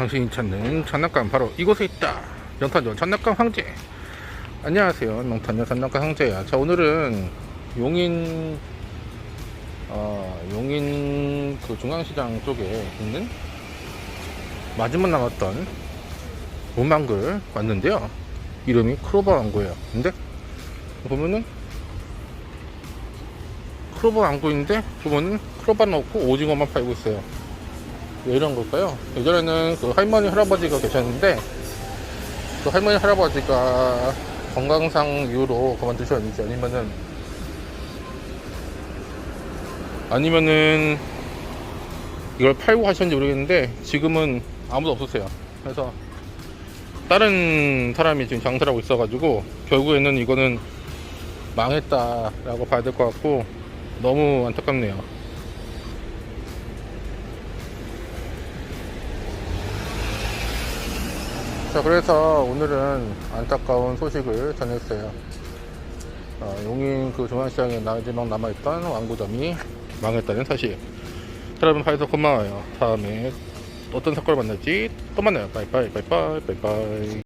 당신이 찾는 장난감 바로 이곳에 있다. 명탄전 장난감 황제. 안녕하세요. 명탄전 장난감 황제야. 자 오늘은 용인 어, 용인 그 중앙시장 쪽에 있는 마지막 남았던 문방글 왔는데요. 이름이 크로버 왕구예요. 근데 보면은 크로버 왕구인데 보면은 크로버는 없고 오징어만 팔고 있어요. 왜 이런 걸까요? 예전에는 그 할머니 할아버지가 계셨는데 그 할머니 할아버지가 건강상 이유로 그만두셨는지 아니면은 아니면은 이걸 팔고 하셨는지 모르겠는데 지금은 아무도 없으세요. 그래서 다른 사람이 지금 장사를 하고 있어가지고 결국에는 이거는 망했다라고 봐야 될 것 같고 너무 안타깝네요. 자 그래서 오늘은 안타까운 소식을 전했어요. 어, 용인 그 중앙시장에 마지막 남아있던 왕구점이 망했다는 사실. 자, 여러분 봐주셔서 고마워요. 다음에 어떤 사건을 만날지 또 만나요. 빠이빠이 빠이빠이 빠이빠이